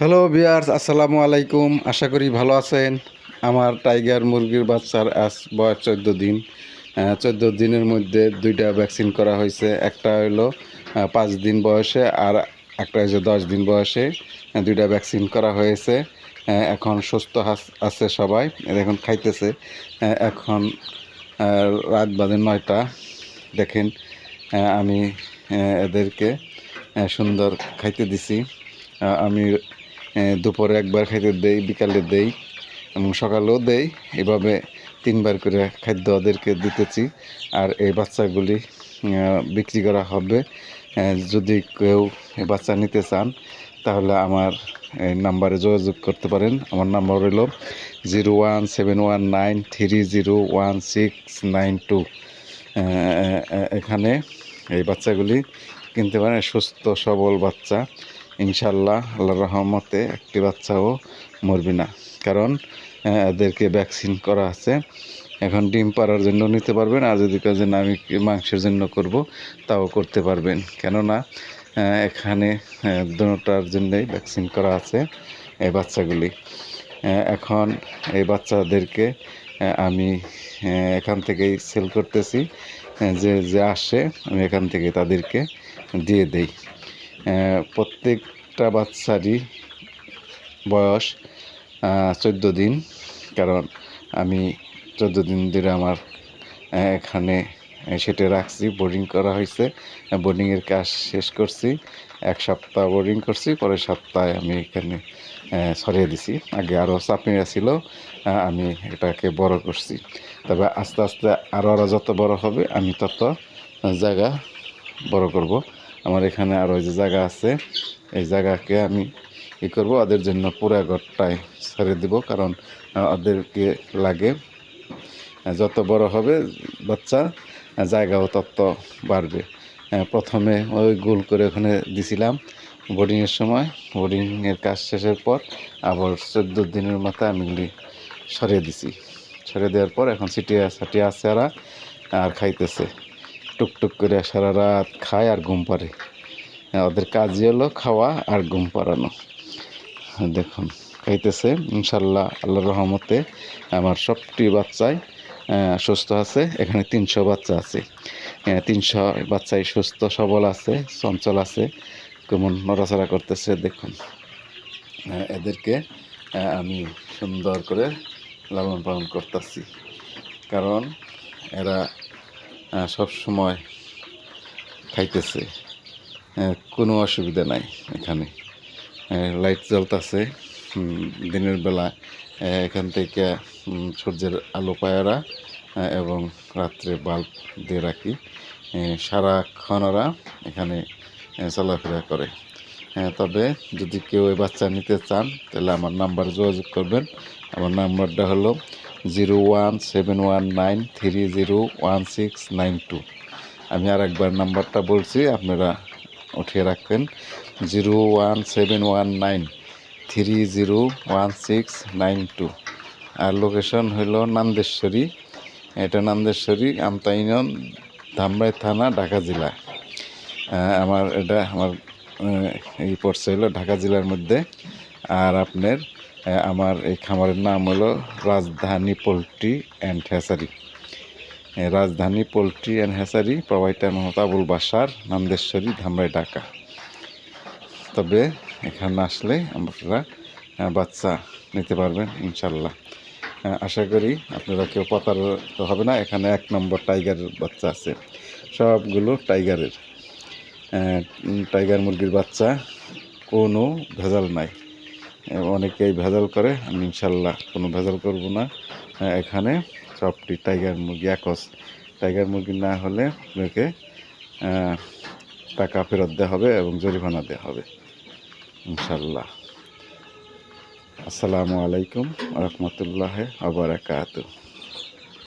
Hello বিয়ার্স আসসালামু আলাইকুম। আশা করি ভালো আছেন। আমার টাইগার মুরগির বাচ্চার আজ বয়স চোদ্দ দিন। চোদ্দ দিনের মধ্যে দুইটা ভ্যাকসিন করা হয়েছে। একটা হলো পাঁচ দিন বয়সে আর একটা হচ্ছে দশ দিন বয়সে। দুইটা ভ্যাকসিন করা হয়েছে। এখন সুস্থ আছে সবাই। এখন খাইতেছে। এখন রাত বাজে নয়টা। দেখেন আমি এদেরকে সুন্দর খাইতে দিছি। আমি দুপুরে একবার খাইতে দেই, বিকালে দেই এবং সকালেও দেই। এভাবে তিনবার করে খাদ্য ওদেরকে দিতেছি। আর এই বাচ্চাগুলি বিক্রি করা হবে। যদি কেউ বাচ্চা নিতে চান, তাহলে আমার এই নাম্বারে যোগাযোগ করতে পারেন। আমার নাম্বার হলো zero one seven one nine three zero one six nine two. এখানে এই বাচ্চাগুলি কিনতে পারেন। সুস্থ, সবল বাচ্চা। ইনশাল্লাহ আল্লাহর রহমতে একটি বাচ্চাও মরবে না। কারণ এদেরকে ভ্যাকসিন করা আছে। এখন ডিম পাড়ার জন্য নিতে পারবেন, আর যদি কাজে আমি মাংসের জন্য করব, তাও করতে পারবেন। কেননা এখানে দুটার জন্যই ভ্যাকসিন করা আছে এই বাচ্চাগুলি। এখন এই বাচ্চাদেরকে আমি এখান থেকেই সেল করতেছি। যে যে আসে, আমি এখান থেকে তাদেরকে দিয়ে দেই। প্রত্যেকটা বাচ্চারই বয়স চোদ্দ দিন। কারণ আমি চোদ্দ দিন ধরে আমার এখানে সেটে রাখছি বোর্ডিং করা হয়েছে। বোর্ডিংয়ের কাজ শেষ করছি। এক সপ্তাহ বোর্ডিং করছি, পরের সপ্তাহে আমি এখানে সরিয়ে দিছি। আগে আরও চাপিয়ে ছিল আমি এটাকে বড় করছি। তবে আস্তে আস্তে আরও আরও যত বড় হবে, আমি তত জায়গা বড় করব। আমার এখানে আরও যে জায়গা আছে, এই জায়গাকে আমি ই করব। ওদের জন্য পুরো ঘরটাই ছেড়ে দেবো, কারণ ওদেরকে লাগে যত বড় হবে বাচ্চা জায়গাও তত বাড়বে। প্রথমে ওই গোল করে ওখানে দিছিলাম বোর্ডিংয়ের সময়। বোর্ডিংয়ের কাজ শেষের পর আবার চোদ্দ দিনের মাথায় আমি এগুলি সরিয়ে দিছি। সরিয়ে দেওয়ার পর এখন সিটিয়া, সাটিয়া আছে আর খাইতেছে। টুকটুক করে সারা রাত খায় আর ঘুম হ্যাঁ, ওদের কাজই হলো খাওয়া আর ঘুম পাড়ানো। দেখুন খাইতেছে ইনশাল্লাহ আল্লাহর রহমতে আমার সবটি বাচ্চাই সুস্থ আছে। এখানে তিনশো বাচ্চা আছে। তিনশো বাচ্চাই সুস্থ সবল আছে চঞ্চল আছে কেমন নড়াচড়া করতেছে দেখুন। এদেরকে আমি সুন্দর করে লালন পালন করতেছি। কারণ এরা সব সময় খাইতেছে। কোনো অসুবিধা নাই এখানে। লাইট জ্বলতেছে। দিনের বেলা এখান থেকে সূর্যের আলো পায়রা এবং রাত্রে বাল্ব দিয়ে রাখি। সারাক্ষণ ওরা এখানে চলাফেরা করে। তবে যদি কেউ এই বাচ্চা নিতে চান, তাহলে আমার নাম্বার যোগাযোগ করবেন। আমার নাম্বারটা হলো zero one seven one nine three zero one six nine two. আমি আর একবার নাম্বারটা বলছি, আপনারা উঠিয়ে রাখবেন। Zero one seven one nine three zero one six nine two. আর লোকেশন হলো নান্দেশ্বরী। এটা নান্দেশ্বরী আমতা ইউনিয়ন, ধামরাই থানা, ঢাকা জেলা। আমার এটা, আমার এই পড়ছে হলো ঢাকা জেলার মধ্যে। আর আপনার আমার এই খামারের নাম হলো রাজধানী poultry and hatchery. Rajdhani poultry and hatchery provider Mohammad Abul Basar Nandeshwari, Dhamrai, Dhaka. তবে এখানে আসলে আপনারা বাচ্চা নিতে পারবেন, ইনশাল্লাহ। আশা করি আপনারা কেউ প্রতারিত হবে না, এখানে এক নম্বর টাইগারের বাচ্চা আছে। সবগুলো টাইগারের। টাইগার মুরগির বাচ্চা কোনো ভেজাল নাই। অনেকেই ভেজাল করে আমি ইনশাল্লাহ কোনো ভেজাল করব না। আহ, এখানে সবটি টাইগার মুরগি একস টাইগার মুরগি না হলে আপনাকে টাকা ফেরত দেওয়া হবে এবং জরিমানা দেওয়া হবে ইনশাল্লাহ। আসসালামু আলাইকুম রহমতুল্লাহ আবরাকাতু